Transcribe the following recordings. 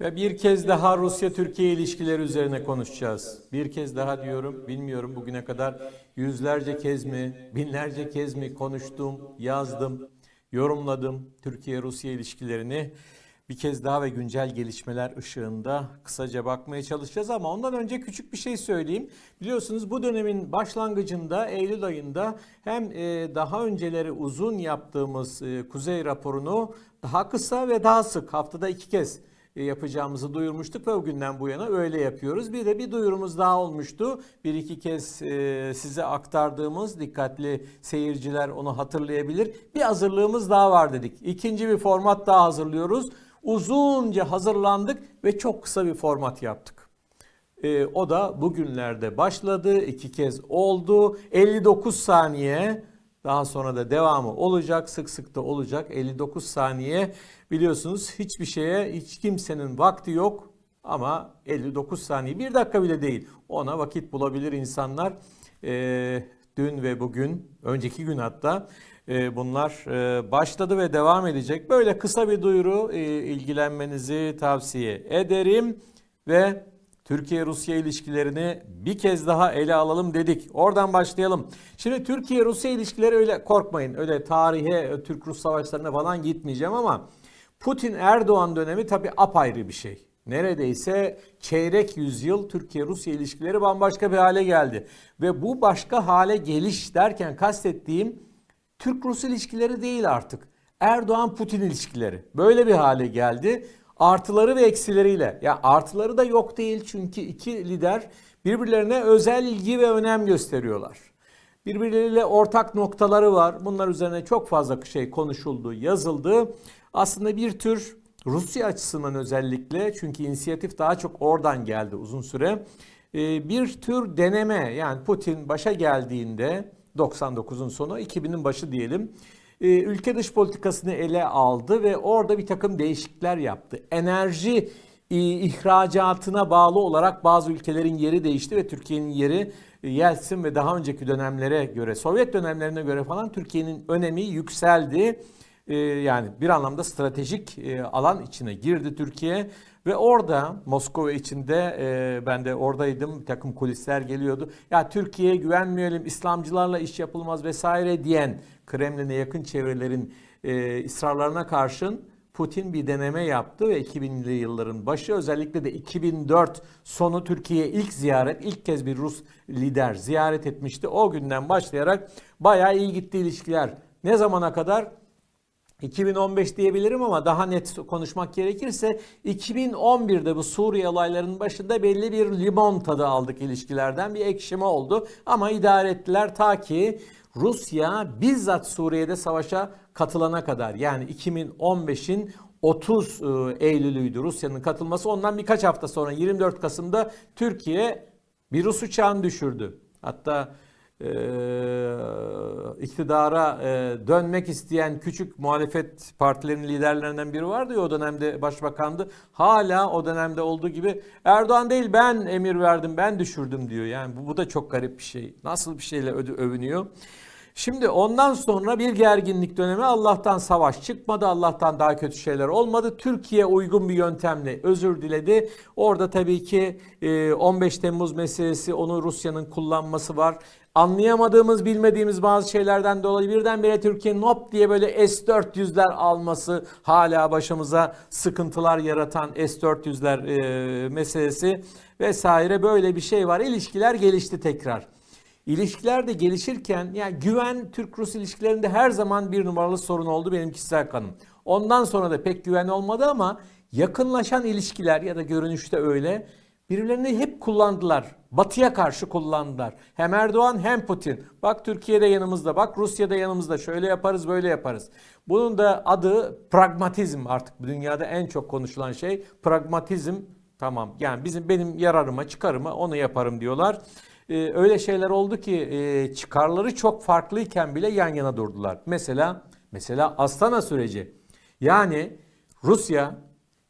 Ve bir kez daha Rusya-Türkiye ilişkileri üzerine konuşacağız. Bir kez daha diyorum, bilmiyorum bugüne kadar yüzlerce kez mi, binlerce kez mi konuştum, yazdım, yorumladım Türkiye-Rusya ilişkilerini. Bir kez daha ve güncel gelişmeler ışığında kısaca bakmaya çalışacağız ama ondan önce küçük bir şey söyleyeyim. Biliyorsunuz bu dönemin başlangıcında Eylül ayında hem e, daha önceleri uzun yaptığımız e, Kuzey raporunu daha kısa ve daha sık haftada iki kez yapacağımızı duyurmuştuk ve o günden bu yana öyle yapıyoruz. Bir de bir duyurumuz daha olmuştu. Bir iki kez e, size aktardığımız dikkatli seyirciler onu hatırlayabilir. Bir hazırlığımız daha var dedik. İkinci bir format daha hazırlıyoruz. Uzunca hazırlandık ve çok kısa bir format yaptık. E, o da bugünlerde başladı. iki kez oldu. 59 saniye daha sonra da devamı olacak. Sık sık da olacak. 59 saniye biliyorsunuz hiçbir şeye hiç kimsenin vakti yok. Ama 59 saniye bir dakika bile değil. Ona vakit bulabilir insanlar. E, dün ve bugün önceki gün hatta e, bunlar e, başladı ve devam edecek. Böyle kısa bir duyuru e, ilgilenmenizi tavsiye ederim. Ve Türkiye-Rusya ilişkilerini bir kez daha ele alalım dedik. Oradan başlayalım. Şimdi Türkiye-Rusya ilişkileri öyle korkmayın. Öyle tarihe, Türk-Rus savaşlarına falan gitmeyeceğim ama Putin-Erdoğan dönemi tabii apayrı bir şey. Neredeyse çeyrek yüzyıl Türkiye-Rusya ilişkileri bambaşka bir hale geldi. Ve bu başka hale geliş derken kastettiğim Türk-Rus ilişkileri değil artık. Erdoğan-Putin ilişkileri. Böyle bir hale geldi artıları ve eksileriyle. Ya artıları da yok değil çünkü iki lider birbirlerine özel ilgi ve önem gösteriyorlar. Birbirleriyle ortak noktaları var. Bunlar üzerine çok fazla şey konuşuldu, yazıldı. Aslında bir tür Rusya açısından özellikle çünkü inisiyatif daha çok oradan geldi uzun süre. Ee, Bir tür deneme yani Putin başa geldiğinde 99'un sonu 2000'in başı diyelim ülke dış politikasını ele aldı ve orada bir takım değişiklikler yaptı. Enerji e, ihracatına bağlı olarak bazı ülkelerin yeri değişti ve Türkiye'nin yeri e, Yeltsin ve daha önceki dönemlere göre, Sovyet dönemlerine göre falan Türkiye'nin önemi yükseldi. E, Yani bir anlamda stratejik e, alan içine girdi Türkiye ve orada Moskova içinde e, ben de oradaydım bir takım kulisler geliyordu. Ya Türkiye'ye güvenmeyelim, İslamcılarla iş yapılmaz vesaire diyen Kremlin'e yakın çevrelerin e, ısrarlarına karşın Putin bir deneme yaptı ve 2000'li yılların başı özellikle de 2004 sonu Türkiye'ye ilk ziyaret, ilk kez bir Rus lider ziyaret etmişti. O günden başlayarak bayağı iyi gitti ilişkiler. Ne zamana kadar? 2015 diyebilirim ama daha net konuşmak gerekirse 2011'de bu Suriye olaylarının başında belli bir limon tadı aldık ilişkilerden. Bir ekşime oldu ama idare ettiler ta ki Rusya bizzat Suriye'de savaşa katılana kadar yani 2015'in 30 Eylül'üydü Rusya'nın katılması. Ondan birkaç hafta sonra 24 Kasım'da Türkiye bir Rus uçağını düşürdü. Hatta e, iktidara e, dönmek isteyen küçük muhalefet partilerinin liderlerinden biri vardı ya o dönemde başbakandı. Hala o dönemde olduğu gibi Erdoğan değil ben emir verdim ben düşürdüm diyor. Yani bu, bu da çok garip bir şey. Nasıl bir şeyle ödü, övünüyor. Şimdi ondan sonra bir gerginlik dönemi Allah'tan savaş çıkmadı. Allah'tan daha kötü şeyler olmadı. Türkiye uygun bir yöntemle özür diledi. Orada tabii ki e, 15 Temmuz meselesi onu Rusya'nın kullanması var. Anlayamadığımız, bilmediğimiz bazı şeylerden dolayı birdenbire Türkiye'nin hop diye böyle S-400'ler alması hala başımıza sıkıntılar yaratan S-400'ler e, meselesi vesaire böyle bir şey var. İlişkiler gelişti tekrar. İlişkiler de gelişirken yani güven Türk-Rus ilişkilerinde her zaman bir numaralı sorun oldu benim kişisel kanım. Ondan sonra da pek güven olmadı ama yakınlaşan ilişkiler ya da görünüşte öyle birbirlerini hep kullandılar. Batı'ya karşı kullandılar. Hem Erdoğan hem Putin. Bak Türkiye'de yanımızda, bak Rusya'da yanımızda. Şöyle yaparız, böyle yaparız. Bunun da adı pragmatizm artık dünyada en çok konuşulan şey. Pragmatizm tamam yani bizim benim yararıma, çıkarıma onu yaparım diyorlar. Ee, öyle şeyler oldu ki e, çıkarları çok farklıyken bile yan yana durdular. Mesela mesela Astana süreci. Yani Rusya,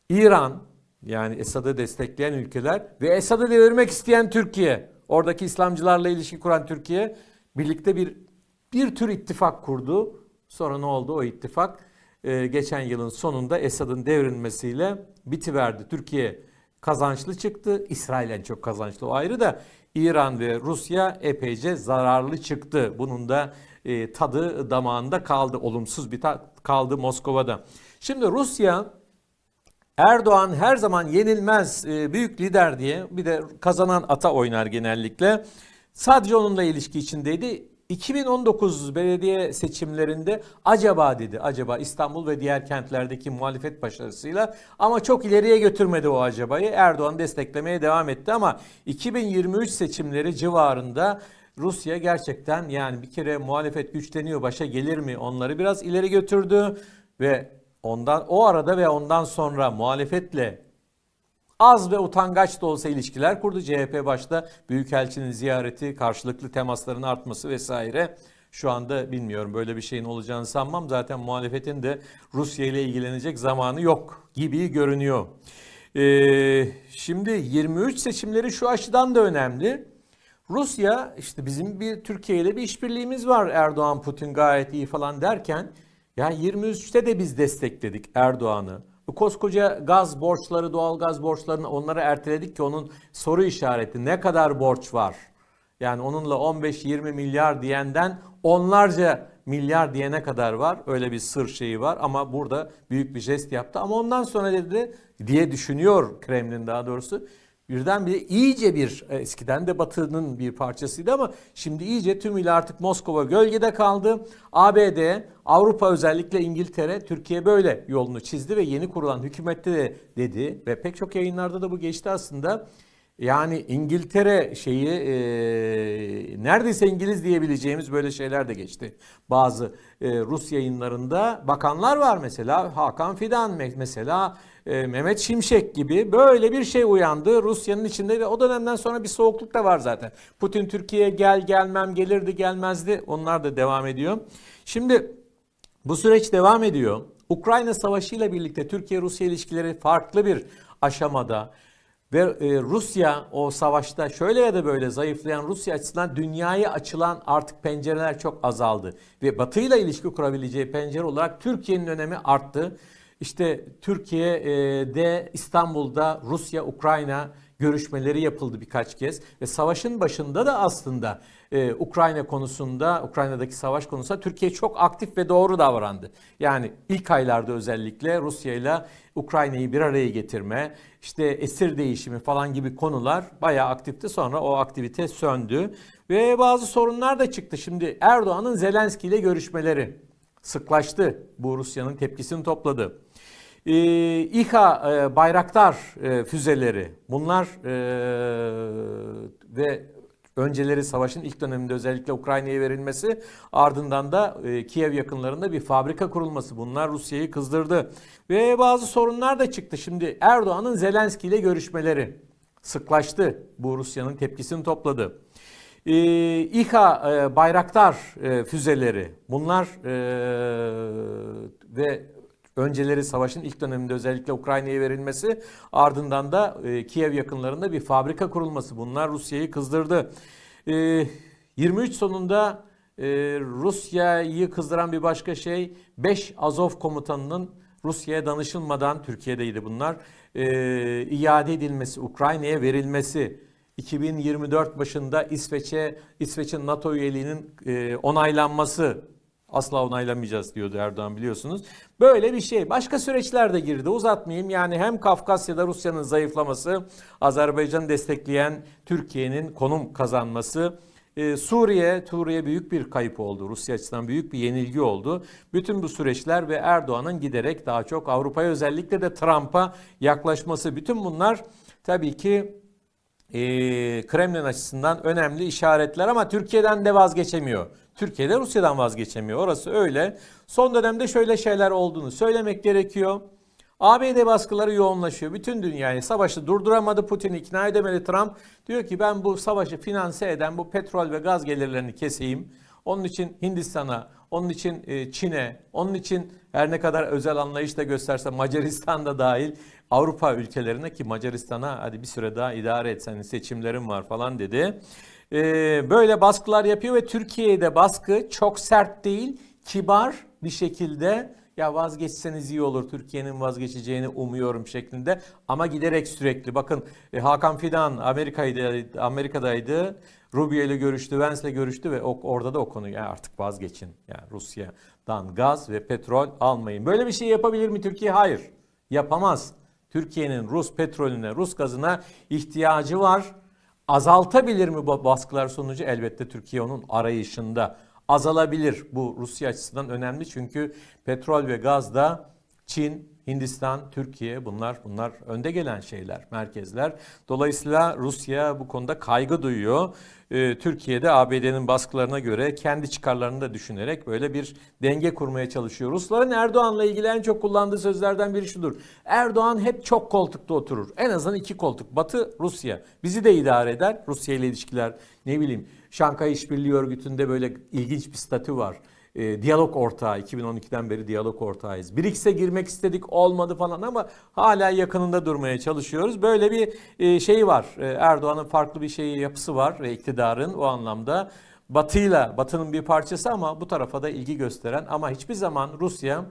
İran yani Esad'ı destekleyen ülkeler ve Esad'ı devirmek isteyen Türkiye, oradaki İslamcılarla ilişki kuran Türkiye birlikte bir bir tür ittifak kurdu. Sonra ne oldu o ittifak? e, geçen yılın sonunda Esad'ın devrilmesiyle bitiverdi. Türkiye kazançlı çıktı. İsrail en çok kazançlı o ayrı da İran ve Rusya epeyce zararlı çıktı. Bunun da e, tadı damağında kaldı. Olumsuz bir tat kaldı Moskova'da. Şimdi Rusya Erdoğan her zaman yenilmez e, büyük lider diye bir de kazanan ata oynar genellikle. Sadece onunla ilişki içindeydi. 2019 belediye seçimlerinde acaba dedi. Acaba İstanbul ve diğer kentlerdeki muhalefet başarısıyla ama çok ileriye götürmedi o acabayı. Erdoğan desteklemeye devam etti ama 2023 seçimleri civarında Rusya gerçekten yani bir kere muhalefet güçleniyor başa gelir mi onları biraz ileri götürdü ve ondan o arada ve ondan sonra muhalefetle az ve utangaç da olsa ilişkiler kurdu. CHP başta Büyükelçinin ziyareti, karşılıklı temasların artması vesaire. Şu anda bilmiyorum böyle bir şeyin olacağını sanmam. Zaten muhalefetin de Rusya ile ilgilenecek zamanı yok gibi görünüyor. Ee, şimdi 23 seçimleri şu açıdan da önemli. Rusya işte bizim bir Türkiye ile bir işbirliğimiz var. Erdoğan Putin gayet iyi falan derken ya 23'te de biz destekledik Erdoğan'ı. Bu koskoca gaz borçları, doğal gaz borçlarını onları erteledik ki onun soru işareti ne kadar borç var? Yani onunla 15-20 milyar diyenden onlarca milyar diyene kadar var. Öyle bir sır şeyi var ama burada büyük bir jest yaptı. Ama ondan sonra dedi diye düşünüyor Kremlin daha doğrusu. Birdenbire iyice bir e, eskiden de Batı'nın bir parçasıydı ama şimdi iyice tümüyle artık Moskova gölgede kaldı. ABD, Avrupa özellikle İngiltere Türkiye böyle yolunu çizdi ve yeni kurulan hükümette de dedi ve pek çok yayınlarda da bu geçti aslında. Yani İngiltere şeyi e, neredeyse İngiliz diyebileceğimiz böyle şeyler de geçti. Bazı e, Rus yayınlarında bakanlar var mesela Hakan Fidan mesela e, Mehmet Şimşek gibi böyle bir şey uyandı Rusya'nın içinde ve o dönemden sonra bir soğukluk da var zaten. Putin Türkiye'ye gel gelmem gelirdi gelmezdi onlar da devam ediyor. Şimdi bu süreç devam ediyor. Ukrayna Savaşı ile birlikte Türkiye-Rusya ilişkileri farklı bir aşamada ve e, Rusya o savaşta şöyle ya da böyle zayıflayan Rusya açısından dünyaya açılan artık pencereler çok azaldı. Ve Batı ile ilişki kurabileceği pencere olarak Türkiye'nin önemi arttı. İşte Türkiye'de İstanbul'da Rusya-Ukrayna görüşmeleri yapıldı birkaç kez ve savaşın başında da aslında e, Ukrayna konusunda, Ukrayna'daki savaş konusunda Türkiye çok aktif ve doğru davrandı. Yani ilk aylarda özellikle Rusya ile Ukrayna'yı bir araya getirme, işte esir değişimi falan gibi konular bayağı aktifti. Sonra o aktivite söndü ve bazı sorunlar da çıktı. Şimdi Erdoğan'ın Zelenski ile görüşmeleri sıklaştı. Bu Rusya'nın tepkisini topladı. Ee, İHA e, Bayraktar e, füzeleri bunlar e, ve önceleri savaşın ilk döneminde özellikle Ukrayna'ya verilmesi ardından da e, Kiev yakınlarında bir fabrika kurulması bunlar Rusya'yı kızdırdı. Ve bazı sorunlar da çıktı. Şimdi Erdoğan'ın Zelenski ile görüşmeleri sıklaştı. Bu Rusya'nın tepkisini topladı. Ee, İHA e, Bayraktar e, füzeleri bunlar e, ve önceleri savaşın ilk döneminde özellikle Ukrayna'ya verilmesi ardından da e, Kiev yakınlarında bir fabrika kurulması. Bunlar Rusya'yı kızdırdı. E, 23 sonunda e, Rusya'yı kızdıran bir başka şey 5 Azov komutanının Rusya'ya danışılmadan Türkiye'deydi bunlar e, iade edilmesi Ukrayna'ya verilmesi. 2024 başında İsveç'e İsveç'in NATO üyeliğinin e, onaylanması asla onaylamayacağız diyordu Erdoğan biliyorsunuz. Böyle bir şey. Başka süreçler de girdi. Uzatmayayım. Yani hem Kafkasya'da Rusya'nın zayıflaması, Azerbaycan'ı destekleyen Türkiye'nin konum kazanması, ee, Suriye, Suriye büyük bir kayıp oldu. Rusya açısından büyük bir yenilgi oldu. Bütün bu süreçler ve Erdoğan'ın giderek daha çok Avrupa'ya özellikle de Trump'a yaklaşması. Bütün bunlar tabii ki e, Kremlin açısından önemli işaretler ama Türkiye'den de vazgeçemiyor. Türkiye'de Rusya'dan vazgeçemiyor. Orası öyle. Son dönemde şöyle şeyler olduğunu söylemek gerekiyor. ABD baskıları yoğunlaşıyor. Bütün dünyayı savaşı durduramadı. Putin ikna edemedi. Trump diyor ki ben bu savaşı finanse eden bu petrol ve gaz gelirlerini keseyim. Onun için Hindistan'a, onun için e, Çin'e, onun için her ne kadar özel anlayış da gösterse Macaristan'da dahil Avrupa ülkelerine ki Macaristan'a hadi bir süre daha idare et senin seçimlerin var falan dedi. Ee, böyle baskılar yapıyor ve Türkiye'de baskı çok sert değil, kibar bir şekilde ya vazgeçseniz iyi olur Türkiye'nin vazgeçeceğini umuyorum şeklinde ama giderek sürekli bakın e, Hakan Fidan Amerika'ydı Amerika'daydı Rubio ile görüştü, Vance ile görüştü ve o, orada da o konuyu "Ya artık vazgeçin. Yani Rusya'dan gaz ve petrol almayın. Böyle bir şey yapabilir mi Türkiye? Hayır. Yapamaz. Türkiye'nin Rus petrolüne, Rus gazına ihtiyacı var. Azaltabilir mi bu baskılar sonucu? Elbette Türkiye onun arayışında. Azalabilir. Bu Rusya açısından önemli çünkü petrol ve gaz da Çin, Hindistan, Türkiye bunlar bunlar önde gelen şeyler, merkezler. Dolayısıyla Rusya bu konuda kaygı duyuyor. Ee, Türkiye'de ABD'nin baskılarına göre kendi çıkarlarını da düşünerek böyle bir denge kurmaya çalışıyor. Rusların Erdoğan'la ilgili en çok kullandığı sözlerden biri şudur. Erdoğan hep çok koltukta oturur. En azından iki koltuk. Batı, Rusya. Bizi de idare eder. Rusya ile ilişkiler ne bileyim. Şankay İşbirliği Örgütü'nde böyle ilginç bir statü var e, diyalog ortağı 2012'den beri diyalog ortağıyız. BRICS'e girmek istedik olmadı falan ama hala yakınında durmaya çalışıyoruz. Böyle bir e, şey var. E, Erdoğan'ın farklı bir şeyi yapısı var ve iktidarın o anlamda Batı'yla, Batı'nın bir parçası ama bu tarafa da ilgi gösteren ama hiçbir zaman Rusya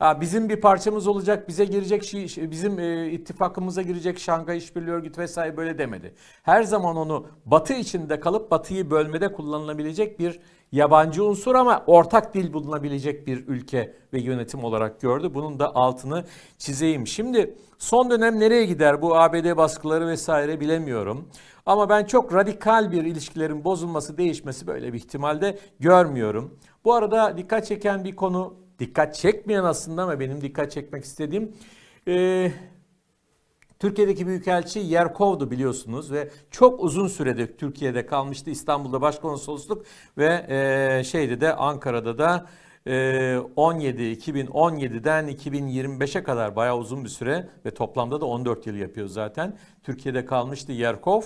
"Aa, bizim bir parçamız olacak, bize girecek, bizim e, ittifakımıza girecek Şangay İşbirliği Örgütü vesaire böyle demedi. Her zaman onu Batı içinde kalıp Batı'yı bölmede kullanılabilecek bir yabancı unsur ama ortak dil bulunabilecek bir ülke ve yönetim olarak gördü. Bunun da altını çizeyim. Şimdi son dönem nereye gider bu ABD baskıları vesaire bilemiyorum. Ama ben çok radikal bir ilişkilerin bozulması, değişmesi böyle bir ihtimalde görmüyorum. Bu arada dikkat çeken bir konu, dikkat çekmeyen aslında ama benim dikkat çekmek istediğim eee Türkiye'deki büyükelçi Yerkov'du biliyorsunuz ve çok uzun süredir Türkiye'de kalmıştı. İstanbul'da başkonsolosluk ve e, şeyde de Ankara'da da e, 17 2017'den 2025'e kadar bayağı uzun bir süre ve toplamda da 14 yıl yapıyor zaten. Türkiye'de kalmıştı Yerkov.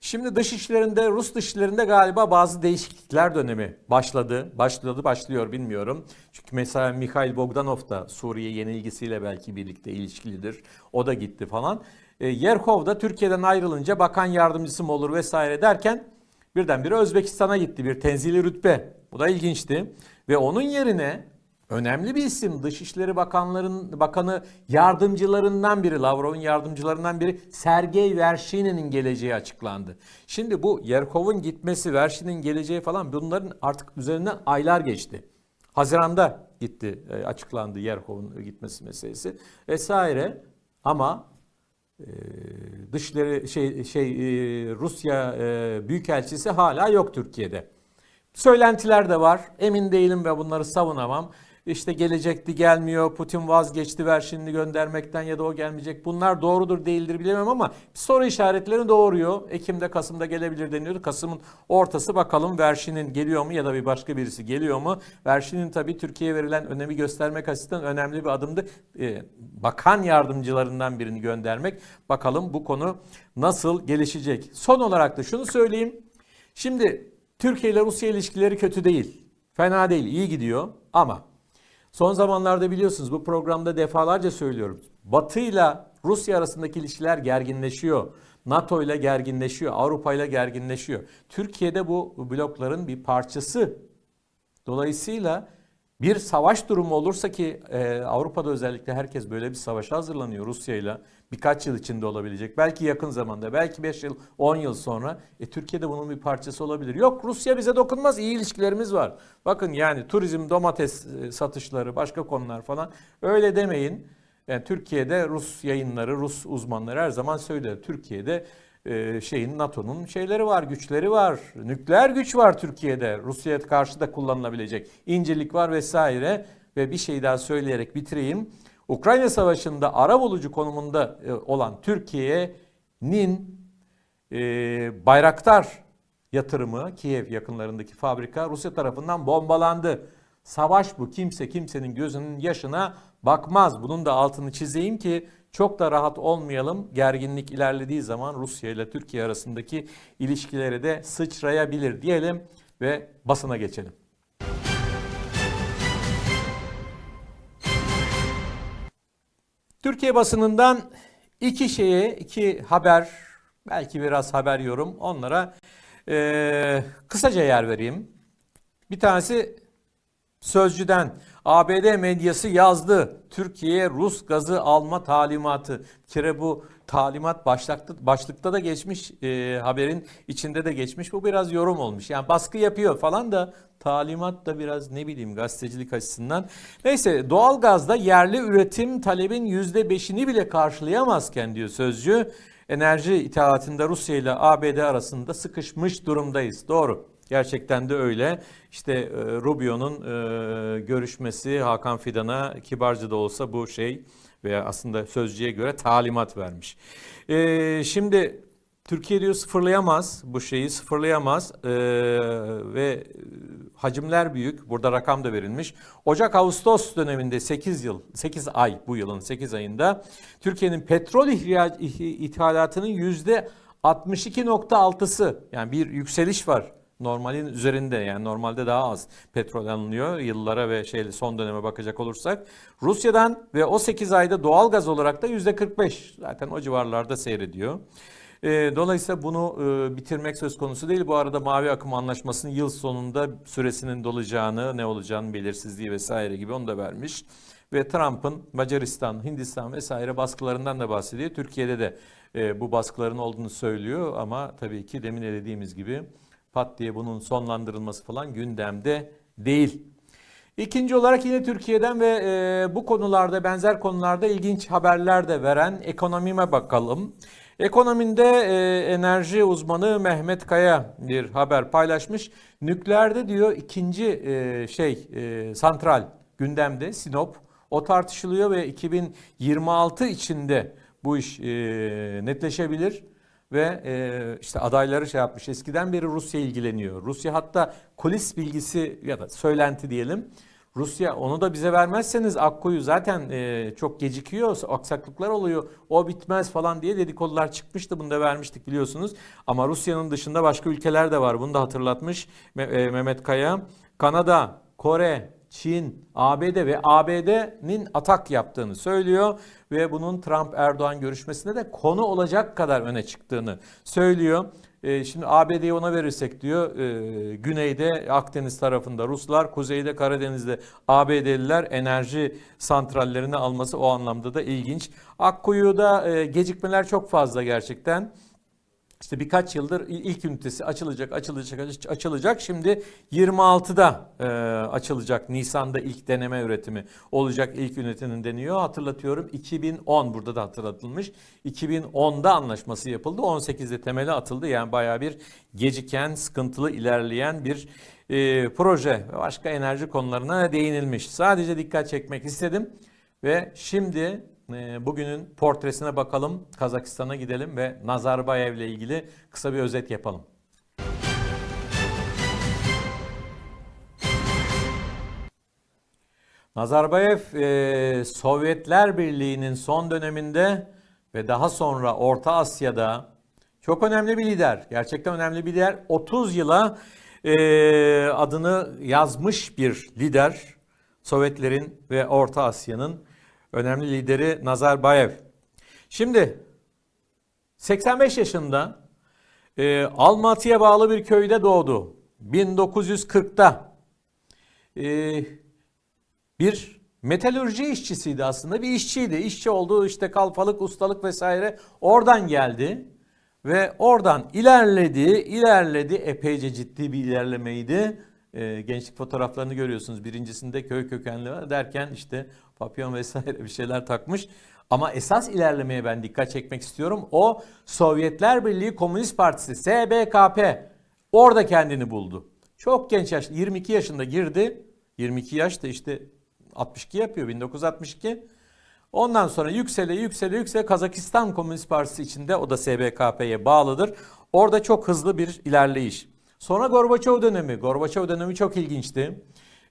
Şimdi dış işlerinde, Rus dış işlerinde galiba bazı değişiklikler dönemi başladı. Başladı, başlıyor bilmiyorum. Çünkü mesela Mikhail Bogdanov da Suriye yenilgisiyle belki birlikte ilişkilidir. O da gitti falan. E, Yerkov da Türkiye'den ayrılınca bakan yardımcısı mı olur vesaire derken birdenbire Özbekistan'a gitti bir tenzili rütbe. Bu da ilginçti. Ve onun yerine önemli bir isim Dışişleri Bakanların Bakanı yardımcılarından biri Lavrov'un yardımcılarından biri Sergey Verşin'in geleceği açıklandı. Şimdi bu Yerkov'un gitmesi, Verşin'in geleceği falan bunların artık üzerinden aylar geçti. Haziranda gitti e, açıklandı Yerkov'un gitmesi meselesi vesaire ama e, dışları şey şey e, Rusya e, büyükelçisi hala yok Türkiye'de. Söylentiler de var. Emin değilim ve bunları savunamam. İşte gelecekti gelmiyor. Putin vazgeçti Verşin'i göndermekten ya da o gelmeyecek. Bunlar doğrudur değildir bilemem ama soru işaretlerini doğuruyor. Ekim'de Kasım'da gelebilir deniyordu. Kasım'ın ortası bakalım Verşin'in geliyor mu ya da bir başka birisi geliyor mu? Verşin'in tabii Türkiye'ye verilen önemi göstermek açısından önemli bir adımdı. Ee, bakan yardımcılarından birini göndermek. Bakalım bu konu nasıl gelişecek? Son olarak da şunu söyleyeyim. Şimdi Türkiye ile Rusya ilişkileri kötü değil. Fena değil, iyi gidiyor ama son zamanlarda biliyorsunuz bu programda defalarca söylüyorum. Batı ile Rusya arasındaki ilişkiler gerginleşiyor. NATO ile gerginleşiyor, Avrupa ile gerginleşiyor. Türkiye'de bu blokların bir parçası. Dolayısıyla bir savaş durumu olursa ki e, Avrupa'da özellikle herkes böyle bir savaşa hazırlanıyor Rusya ile birkaç yıl içinde olabilecek. Belki yakın zamanda, belki 5 yıl, 10 yıl sonra. E, Türkiye'de bunun bir parçası olabilir. Yok Rusya bize dokunmaz, iyi ilişkilerimiz var. Bakın yani turizm, domates e, satışları, başka konular falan öyle demeyin. Yani Türkiye'de Rus yayınları, Rus uzmanları her zaman söyler. Türkiye'de e, şeyin NATO'nun şeyleri var, güçleri var. Nükleer güç var Türkiye'de. Rusya'ya karşı da kullanılabilecek. İncelik var vesaire. Ve bir şey daha söyleyerek bitireyim. Ukrayna Savaşı'nda ara bulucu konumunda e, olan Türkiye'nin e, Bayraktar yatırımı Kiev yakınlarındaki fabrika Rusya tarafından bombalandı. Savaş bu. Kimse kimsenin gözünün yaşına bakmaz. Bunun da altını çizeyim ki çok da rahat olmayalım. Gerginlik ilerlediği zaman Rusya ile Türkiye arasındaki ilişkileri de sıçrayabilir diyelim ve basına geçelim. Türkiye basınından iki şeye, iki haber, belki biraz haber yorum onlara eee, kısaca yer vereyim. Bir tanesi Sözcüden ABD medyası yazdı. Türkiye'ye Rus gazı alma talimatı. Bir kere bu talimat başlıkta, başlıkta da geçmiş e, haberin içinde de geçmiş. Bu biraz yorum olmuş. Yani baskı yapıyor falan da talimat da biraz ne bileyim gazetecilik açısından. Neyse doğalgazda yerli üretim talebin %5'ini bile karşılayamazken diyor sözcü. Enerji ithalatında Rusya ile ABD arasında sıkışmış durumdayız. Doğru. Gerçekten de öyle. İşte e, Rubio'nun e, görüşmesi Hakan Fidan'a kibarca da olsa bu şey veya aslında sözcüye göre talimat vermiş. E, şimdi Türkiye diyor sıfırlayamaz bu şeyi sıfırlayamaz ve hacimler büyük. Burada rakam da verilmiş. Ocak-Ağustos döneminde 8 yıl 8 ay bu yılın 8 ayında Türkiye'nin petrol ihrac, ithalatının yüzde 62.6'sı yani bir yükseliş var normalin üzerinde yani normalde daha az petrol alınıyor yıllara ve şey son döneme bakacak olursak. Rusya'dan ve o 8 ayda doğal gaz olarak da %45 zaten o civarlarda seyrediyor. E, dolayısıyla bunu e, bitirmek söz konusu değil. Bu arada Mavi Akım Anlaşması'nın yıl sonunda süresinin dolacağını, ne olacağını belirsizliği vesaire gibi onu da vermiş. Ve Trump'ın Macaristan, Hindistan vesaire baskılarından da bahsediyor. Türkiye'de de e, bu baskıların olduğunu söylüyor ama tabii ki demin de dediğimiz gibi pat diye bunun sonlandırılması falan gündemde değil. İkinci olarak yine Türkiye'den ve e, bu konularda benzer konularda ilginç haberler de veren ekonomime bakalım. Ekonominde e, enerji uzmanı Mehmet Kaya bir haber paylaşmış. Nükleerde diyor ikinci e, şey e, santral gündemde Sinop. O tartışılıyor ve 2026 içinde bu iş e, netleşebilir ve e, işte adayları şey yapmış. Eskiden beri Rusya ilgileniyor. Rusya hatta kulis bilgisi ya da söylenti diyelim. Rusya onu da bize vermezseniz Akkuyu zaten e, çok gecikiyor, aksaklıklar oluyor, o bitmez falan diye dedikodular çıkmıştı. Bunu da vermiştik biliyorsunuz. Ama Rusya'nın dışında başka ülkeler de var. Bunu da hatırlatmış e, Mehmet Kaya. Kanada, Kore, Çin, ABD ve ABD'nin atak yaptığını söylüyor ve bunun Trump-Erdoğan görüşmesinde de konu olacak kadar öne çıktığını söylüyor. E, şimdi ABD'yi ona verirsek diyor e, güneyde Akdeniz tarafında Ruslar, kuzeyde Karadeniz'de ABD'liler enerji santrallerini alması o anlamda da ilginç. Akkuyu'da e, gecikmeler çok fazla gerçekten. İşte birkaç yıldır ilk ünitesi açılacak, açılacak, açılacak. Şimdi 26'da e, açılacak. Nisan'da ilk deneme üretimi olacak ilk ünitenin deniyor. Hatırlatıyorum 2010 burada da hatırlatılmış. 2010'da anlaşması yapıldı. 18'de temeli atıldı. Yani baya bir geciken, sıkıntılı ilerleyen bir e, proje ve başka enerji konularına değinilmiş. Sadece dikkat çekmek istedim ve şimdi bugünün portresine bakalım. Kazakistan'a gidelim ve Nazarbayev ile ilgili kısa bir özet yapalım. Nazarbayev e, Sovyetler Birliği'nin son döneminde ve daha sonra Orta Asya'da çok önemli bir lider. Gerçekten önemli bir lider. 30 yıla e, adını yazmış bir lider. Sovyetlerin ve Orta Asya'nın önemli lideri Nazarbayev. Şimdi 85 yaşında e, Almatı'ya bağlı bir köyde doğdu. 1940'ta e, bir metalürji işçisiydi aslında. Bir işçiydi. İşçi olduğu işte kalfalık, ustalık vesaire oradan geldi. Ve oradan ilerledi, ilerledi. Epeyce ciddi bir ilerlemeydi. E, gençlik fotoğraflarını görüyorsunuz. Birincisinde köy kökenli var derken işte papyon vesaire bir şeyler takmış. Ama esas ilerlemeye ben dikkat çekmek istiyorum. O Sovyetler Birliği Komünist Partisi SBKP orada kendini buldu. Çok genç yaş 22 yaşında girdi. 22 yaş da işte 62 yapıyor 1962. Ondan sonra yüksele yüksele yüksele Kazakistan Komünist Partisi içinde o da SBKP'ye bağlıdır. Orada çok hızlı bir ilerleyiş. Sonra Gorbaçov dönemi. Gorbaçov dönemi çok ilginçti.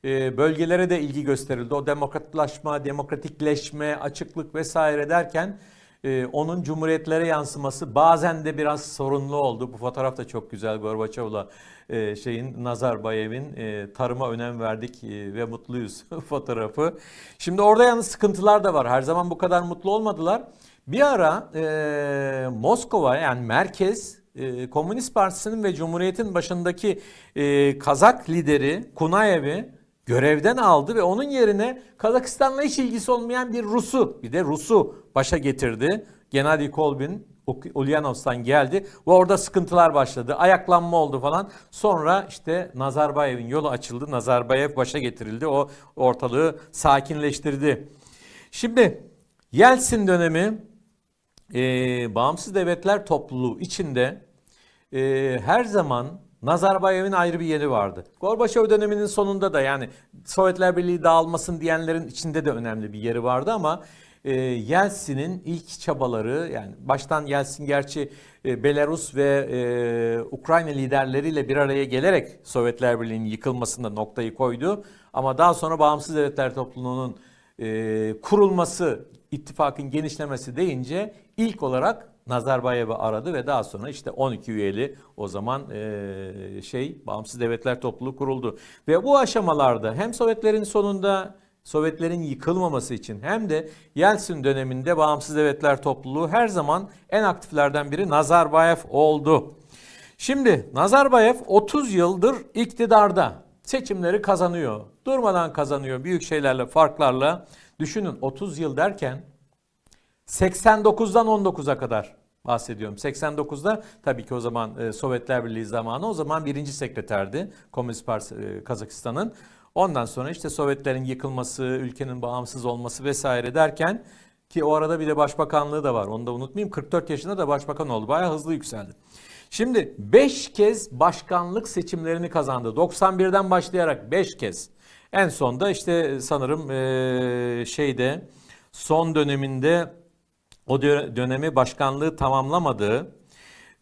Ee, bölgelere de ilgi gösterildi. O demokratlaşma, demokratikleşme, açıklık vesaire derken e, onun cumhuriyetlere yansıması bazen de biraz sorunlu oldu. Bu fotoğraf da çok güzel Gorbaçov'la e, şeyin Nazarbayev'in e, tarıma önem verdik ve mutluyuz fotoğrafı. Şimdi orada yalnız sıkıntılar da var. Her zaman bu kadar mutlu olmadılar. Bir ara e, Moskova yani merkez e, Komünist Partisi'nin ve Cumhuriyet'in başındaki e, Kazak lideri Kunayev'i görevden aldı ve onun yerine Kazakistan'la hiç ilgisi olmayan bir Rus'u bir de Rus'u başa getirdi. Gennady Kolbin Ulyanovs'tan geldi ve orada sıkıntılar başladı. Ayaklanma oldu falan. Sonra işte Nazarbayev'in yolu açıldı. Nazarbayev başa getirildi. O ortalığı sakinleştirdi. Şimdi Yeltsin dönemi e, bağımsız devletler topluluğu içinde e, her zaman Nazarbayev'in ayrı bir yeri vardı. Gorbaçov döneminin sonunda da yani Sovyetler Birliği dağılmasın diyenlerin içinde de önemli bir yeri vardı ama e, Yeltsin'in ilk çabaları yani baştan Yeltsin gerçi e, Belarus ve e, Ukrayna liderleriyle bir araya gelerek Sovyetler Birliği'nin yıkılmasında noktayı koydu. Ama daha sonra Bağımsız Devletler Topluluğu'nun e, kurulması, ittifakın genişlemesi deyince ilk olarak Nazarbayev'i aradı ve daha sonra işte 12 üyeli o zaman e, şey Bağımsız Devletler Topluluğu kuruldu. Ve bu aşamalarda hem Sovyetlerin sonunda Sovyetlerin yıkılmaması için hem de Yeltsin döneminde Bağımsız Devletler Topluluğu her zaman en aktiflerden biri Nazarbayev oldu. Şimdi Nazarbayev 30 yıldır iktidarda seçimleri kazanıyor. Durmadan kazanıyor büyük şeylerle, farklarla. Düşünün 30 yıl derken 89'dan 19'a kadar bahsediyorum. 89'da tabii ki o zaman e, Sovyetler Birliği zamanı o zaman birinci sekreterdi Komünist Parti e, Kazakistan'ın. Ondan sonra işte Sovyetlerin yıkılması, ülkenin bağımsız olması vesaire derken ki o arada bir de başbakanlığı da var. Onu da unutmayayım. 44 yaşında da başbakan oldu. Bayağı hızlı yükseldi. Şimdi 5 kez başkanlık seçimlerini kazandı. 91'den başlayarak 5 kez. En sonda işte sanırım e, şeyde son döneminde o dönemi başkanlığı tamamlamadığı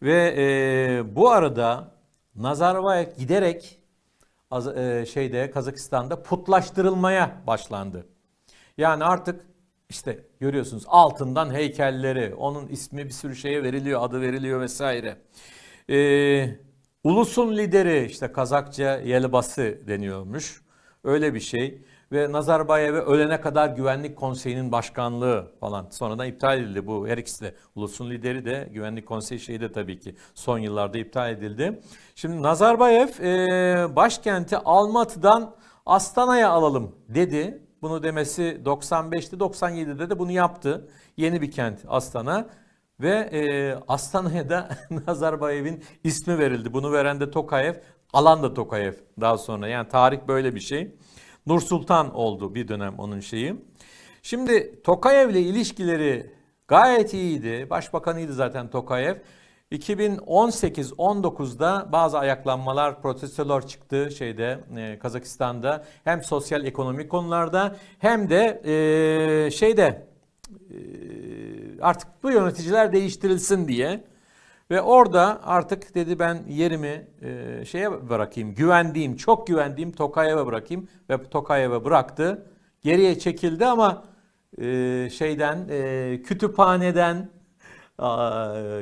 ve e, bu arada Nazarbayev giderek az, e, şeyde Kazakistan'da putlaştırılmaya başlandı. Yani artık işte görüyorsunuz altından heykelleri, onun ismi bir sürü şeye veriliyor, adı veriliyor vesaire. E, ulusun lideri işte Kazakça Yelbası deniyormuş. Öyle bir şey ve Nazarbayev'e ölene kadar Güvenlik Konseyi'nin başkanlığı falan sonradan iptal edildi bu her ikisi de. Ulusun lideri de Güvenlik Konseyi şeyi de tabii ki son yıllarda iptal edildi. Şimdi Nazarbayev e, başkenti Almatı'dan Astana'ya alalım dedi. Bunu demesi 95'te 97'de de bunu yaptı. Yeni bir kent Astana. Ve e, Astana'ya da Nazarbayev'in ismi verildi. Bunu veren de Tokayev, alan da Tokayev daha sonra. Yani tarih böyle bir şey. Nur Sultan oldu bir dönem onun şeyi. Şimdi Tokayev ile ilişkileri gayet iyiydi. Başbakanıydı zaten Tokayev. 2018-19'da bazı ayaklanmalar, protestolar çıktı şeyde e, Kazakistan'da. Hem sosyal ekonomik konularda hem de e, şeyde e, artık bu yöneticiler değiştirilsin diye. Ve orada artık dedi ben yerimi e, şeye bırakayım, güvendiğim, çok güvendiğim Tokayev'e bırakayım ve Tokayev'e bıraktı. Geriye çekildi ama e, şeyden, e, kütüphaneden,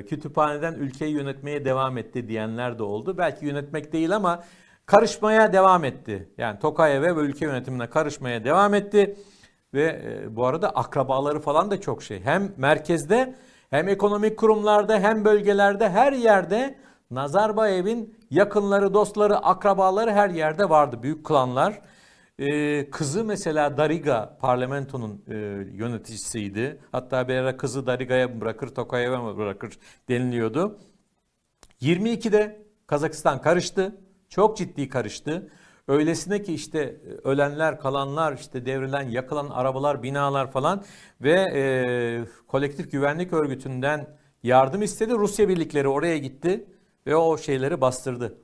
kütüphaneden ülkeyi yönetmeye devam etti diyenler de oldu. Belki yönetmek değil ama karışmaya devam etti. Yani Tokayev'e ve ülke yönetimine karışmaya devam etti. Ve e, bu arada akrabaları falan da çok şey. Hem merkezde hem ekonomik kurumlarda hem bölgelerde her yerde Nazarbayev'in yakınları, dostları, akrabaları her yerde vardı. Büyük klanlar. Ee, kızı mesela Dariga parlamentonun e, yöneticisiydi. Hatta bir ara kızı Dariga'ya bırakır, Tokayev'e mi bırakır deniliyordu. 22'de Kazakistan karıştı. Çok ciddi karıştı. Öylesine ki işte e, ölenler, kalanlar, işte devrilen, yakılan arabalar, binalar falan ve e, kolektif güvenlik örgütünden yardım istedi. Rusya birlikleri oraya gitti ve o şeyleri bastırdı.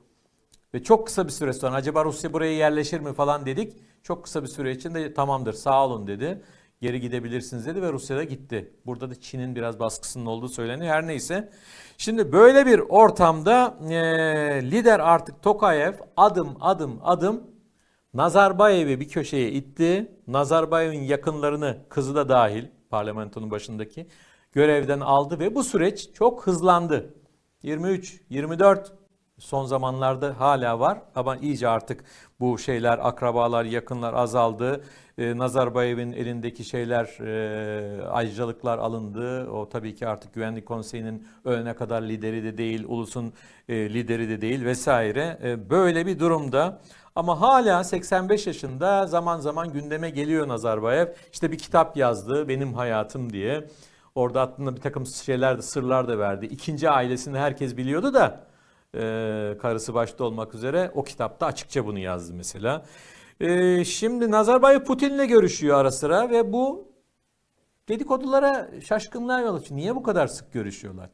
Ve çok kısa bir süre sonra acaba Rusya buraya yerleşir mi falan dedik. Çok kısa bir süre içinde tamamdır sağ olun dedi. Geri gidebilirsiniz dedi ve Rusya'da gitti. Burada da Çin'in biraz baskısının olduğu söyleniyor. Her neyse. Şimdi böyle bir ortamda e, lider artık Tokayev adım adım adım Nazarbayev'i bir köşeye itti. Nazarbayev'in yakınlarını kızı da dahil parlamentonun başındaki görevden aldı ve bu süreç çok hızlandı. 23, 24 son zamanlarda hala var ama iyice artık bu şeyler akrabalar yakınlar azaldı. Ee, Nazarbayev'in elindeki şeyler e, ayrıcalıklar alındı. O tabii ki artık Güvenlik Konseyi'nin önüne kadar lideri de değil, ulusun e, lideri de değil vesaire. E, böyle bir durumda ama hala 85 yaşında zaman zaman gündeme geliyor Nazarbayev. İşte bir kitap yazdı Benim Hayatım diye. Orada aklında bir takım şeyler de sırlar da verdi. İkinci ailesini herkes biliyordu da e, karısı başta olmak üzere o kitapta açıkça bunu yazdı mesela. E, şimdi Nazarbayev Putin'le görüşüyor ara sıra ve bu dedikodulara şaşkınlığa yol açıyor. Niye bu kadar sık görüşüyorlar?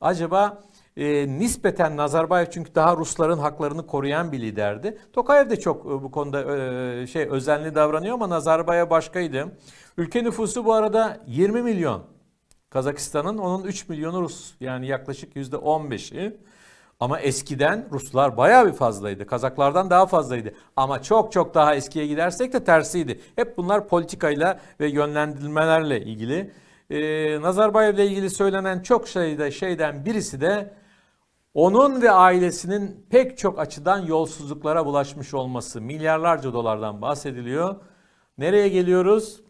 Acaba e, nispeten Nazarbayev çünkü daha Rusların haklarını koruyan bir liderdi. Tokayev de çok e, bu konuda e, şey özenli davranıyor ama Nazarbayev başkaydı. Ülke nüfusu bu arada 20 milyon. Kazakistan'ın onun 3 milyonu Rus. Yani yaklaşık %15'i. Ama eskiden Ruslar bayağı bir fazlaydı. Kazaklardan daha fazlaydı. Ama çok çok daha eskiye gidersek de tersiydi. Hep bunlar politikayla ve yönlendirilmelerle ilgili. Ee, Nazarbayev'le ilgili söylenen çok şeyde şeyden birisi de onun ve ailesinin pek çok açıdan yolsuzluklara bulaşmış olması. Milyarlarca dolardan bahsediliyor. Nereye geliyoruz?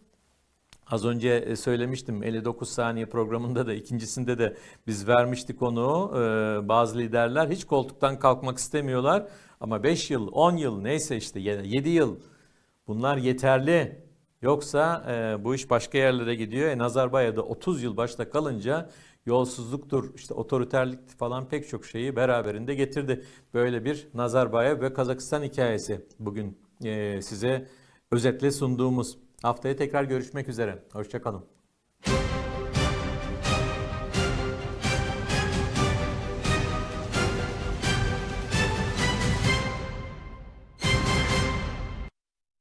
Az önce e, söylemiştim 59 saniye programında da ikincisinde de biz vermiştik onu. Ee, bazı liderler hiç koltuktan kalkmak istemiyorlar ama 5 yıl, 10 yıl neyse işte 7 yıl bunlar yeterli. Yoksa e, bu iş başka yerlere gidiyor. E, Nazarbayev'de 30 yıl başta kalınca yolsuzluktur, işte otoriterlik falan pek çok şeyi beraberinde getirdi. Böyle bir Nazarbayev ve Kazakistan hikayesi bugün e, size özetle sunduğumuz. Haftaya tekrar görüşmek üzere. Hoşçakalın.